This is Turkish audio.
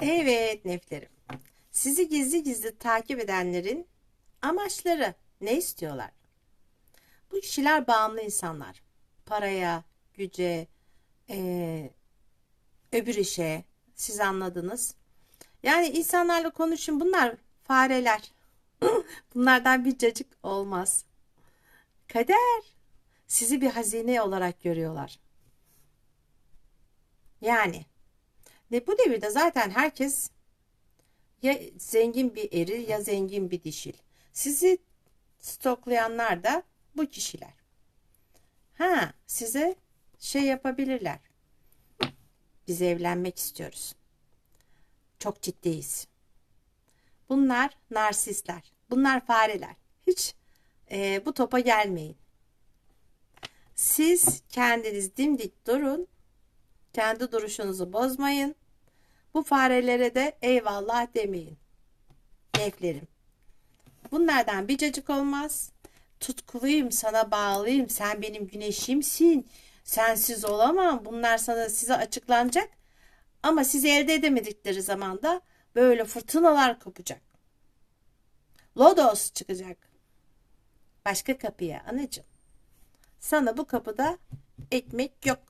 Evet neflerim. Sizi gizli gizli takip edenlerin amaçları ne istiyorlar? Bu kişiler bağımlı insanlar. Paraya, güce, eee, öbür işe. Siz anladınız. Yani insanlarla konuşun. Bunlar fareler. Bunlardan bir cacık olmaz. Kader. Sizi bir hazine olarak görüyorlar. Yani ne bu devirde zaten herkes ya zengin bir eril ya zengin bir dişil. Sizi stoklayanlar da bu kişiler. Ha, size şey yapabilirler. Biz evlenmek istiyoruz. Çok ciddiyiz. Bunlar narsistler. Bunlar fareler. Hiç e, bu topa gelmeyin. Siz kendiniz dimdik durun. Kendi duruşunuzu bozmayın. Bu farelere de eyvallah demeyin. Neflerim. Bunlardan bir cacık olmaz. Tutkuluyum, sana bağlıyım. Sen benim güneşimsin. Sensiz olamam. Bunlar sana size açıklanacak. Ama sizi elde edemedikleri zaman da böyle fırtınalar kopacak. Lodos çıkacak. Başka kapıya anacığım. Sana bu kapıda ekmek yok.